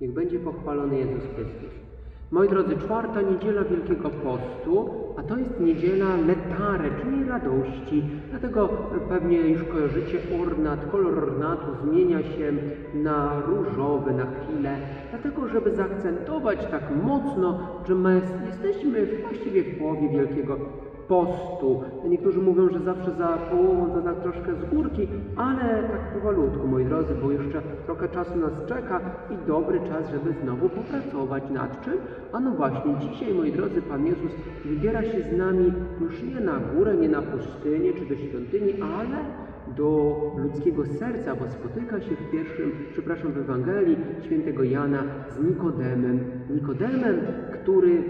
Niech będzie pochwalony Jezus Chrystus. Moi drodzy, czwarta niedziela Wielkiego Postu, a to jest niedziela letare, czyli radości. Dlatego pewnie już kojarzycie ornat, kolor ornatu zmienia się na różowy na chwilę. Dlatego, żeby zaakcentować tak mocno, że my jesteśmy właściwie w połowie Wielkiego postu. Niektórzy mówią, że zawsze za połową to tak troszkę z górki, ale tak powolutku, moi drodzy, bo jeszcze trochę czasu nas czeka i dobry czas, żeby znowu popracować nad czym? A no właśnie, dzisiaj, moi drodzy, Pan Jezus wybiera się z nami już nie na górę, nie na pustynię czy do świątyni, ale do ludzkiego serca, bo spotyka się w pierwszym, przepraszam, w Ewangelii świętego Jana z Nikodemem. Nikodemem, który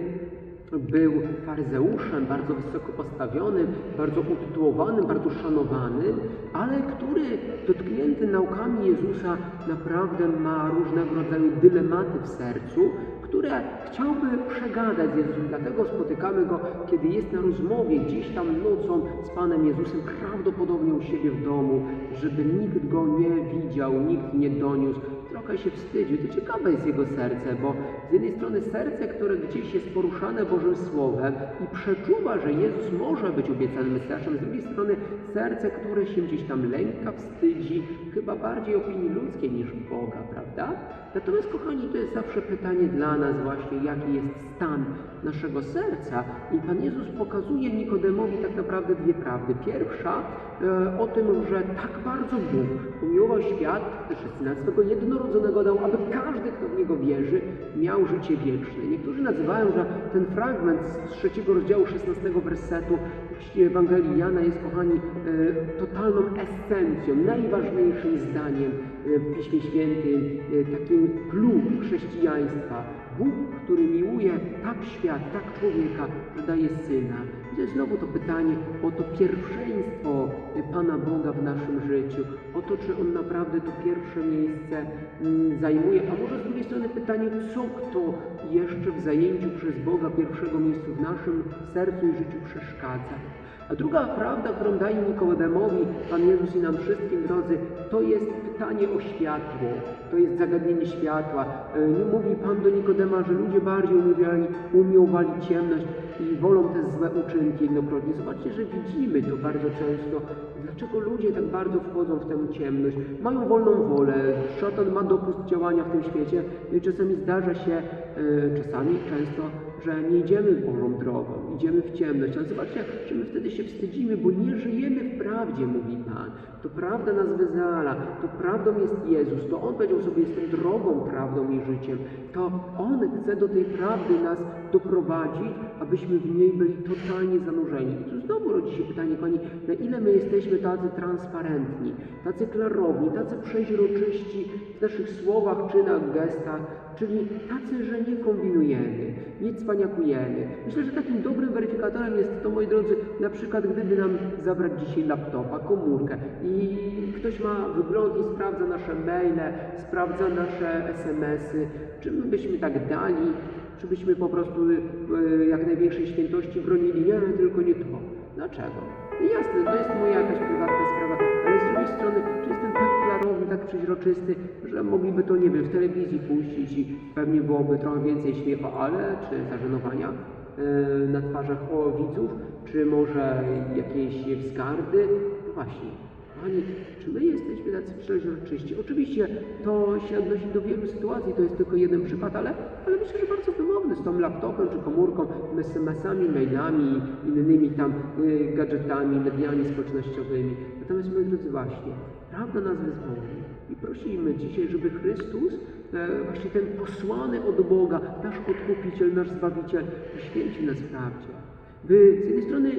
był faryzeuszem, bardzo wysoko postawionym, bardzo utytułowanym, bardzo szanowanym, ale który dotknięty naukami Jezusa naprawdę ma różnego rodzaju dylematy w sercu, które chciałby przegadać z Jezusem. Dlatego spotykamy go, kiedy jest na rozmowie gdzieś tam nocą z Panem Jezusem, prawdopodobnie u siebie w domu, żeby nikt go nie widział, nikt nie doniósł. Trochę się wstydził. To ciekawe jest jego serce, bo z jednej strony serce, które gdzieś jest poruszane Bożym Słowem i przeczuwa, że Jezus może być obiecanym Mesjaszem, z drugiej strony serce, które się gdzieś tam lęka, wstydzi, chyba bardziej opinii ludzkiej niż Boga, prawda? Natomiast, kochani, to jest zawsze pytanie dla nas właśnie, jaki jest stan naszego serca. I Pan Jezus pokazuje Nikodemowi tak naprawdę dwie prawdy. Pierwsza e, o tym, że tak bardzo Bóg umiłował świat, że Syna swego jednorodzonego dał, aby każdy, kto w Niego wierzy, miał życie wieczne. Niektórzy nazywają, że ten fragment z trzeciego rozdziału 16 wersetu Ewangelii Jana jest, kochani, e, totalną esencją, najważniejszym zdaniem e, w Piśmie Świętym, e, takim clue chrześcijaństwa. Bóg, który miłuje tak świat, tak człowieka, że daje Syna. Jest znowu to pytanie o to pierwszeństwo Pana Boga w naszym życiu, o to, czy On naprawdę to pierwsze miejsce mm, zajmuje, a może z drugiej strony pytanie, co kto jeszcze w zajęciu przez Boga pierwszego miejsca w naszym sercu i życiu przeszkadza. A druga prawda, którą daje Nikodemowi Pan Jezus i nam wszystkim, drodzy, to jest pytanie o światło. To jest zagadnienie światła. E, mówi Pan do Nikodema, że ludzie bardziej umiłowali, umiłowali ciemność i wolą te złe uczynki jednokrotnie. Zobaczcie, że widzimy to bardzo często. Dlaczego ludzie tak bardzo wchodzą w tę ciemność? Mają wolną wolę. Szatan ma dopust działania w tym świecie. I czasami zdarza się, e, czasami, często, że nie idziemy Bożą drogą, idziemy w ciemność. Ale zobaczcie, że my wtedy się wstydzimy, bo nie żyjemy w prawdzie, mówi Pan. To prawda nas wyzwala, to prawdą jest Jezus, to On powiedział sobie, jestem drogą, prawdą i życiem. To On chce do tej prawdy nas doprowadzić, abyśmy w niej byli totalnie zanurzeni. I tu znowu rodzi się pytanie, Pani, na ile my jesteśmy tacy transparentni, tacy klarowni, tacy przeźroczyści w naszych słowach, czynach, gestach, czyli tacy, że nie kombinujemy, nie cwaniakujemy. Myślę, że takim dobrym weryfikatorem jest to, moi drodzy, na przykład gdyby nam zabrać dzisiaj laptopa, komórkę i ktoś ma wygląd i sprawdza nasze maile, sprawdza nasze SMS-y, czy my byśmy tak dali, czy byśmy po prostu e, jak największej świętości bronili, nie, tylko nie to. Dlaczego? Jasne, to jest moja jakaś prywatna sprawa, drugiej strony, czy jestem tak klarowny, tak przeźroczysty, że mogliby to, nie wiem, w telewizji puścić i pewnie byłoby trochę więcej śmiechu, ale czy zażenowania e, na twarzach o widzów, czy może jakiejś wzgardy? No właśnie. Pani, czy my jesteśmy tacy przeźroczyści? Oczywiście to się odnosi do wielu sytuacji, to jest tylko jeden przykład, ale, ale myślę, że bardzo wymowny z tą laptopem czy komórką, SMS-ami, mailami, innymi tam y, gadżetami, mediami społecznościowymi. Natomiast moi drodzy, właśnie, prawda nas wyzwoli i prosimy dzisiaj, żeby Chrystus, e, właśnie ten posłany od Boga, nasz Odkupiciel, nasz Zbawiciel, poświęcił nas prawdzie. By z jednej strony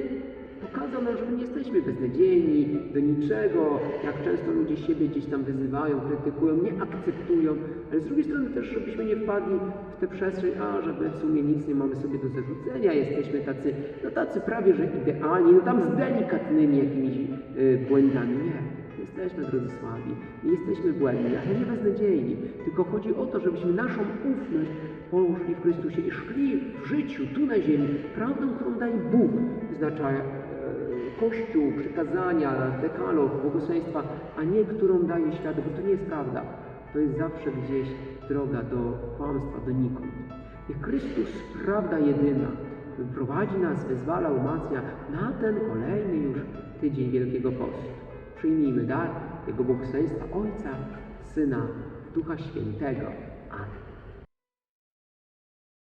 pokazał nam, że my nie jesteśmy beznadziejni, do niczego, jak często ludzie siebie gdzieś tam wyzywają, krytykują, nie akceptują, ale z drugiej strony też, żebyśmy nie wpadli w tę przestrzeń, a że my w sumie nic nie mamy sobie do zarzucenia, jesteśmy tacy, no tacy prawie, że idealni, no tam z delikatnymi jakimiś y, błędami. Nie. Jesteśmy, drodzy słabi, nie jesteśmy błędni, ale nie beznadziejni. Tylko chodzi o to, żebyśmy naszą ufność położyli w Chrystusie i szli w życiu, tu na ziemi, prawdą, którą daje Bóg, wyznacza e, Kościół, przykazania, dekalog, błogosławieństwa, a nie którą daje świat, bo to nie jest prawda. to jest zawsze gdzieś droga do kłamstwa, donikąd. Niech Chrystus, prawda jedyna, prowadzi nas, wyzwala, umacnia na ten kolejny już tydzień Wielkiego Postu. Przyjmijmy dar Jego błogosławieństwa Ojca, Syna, Ducha Świętego. Amen.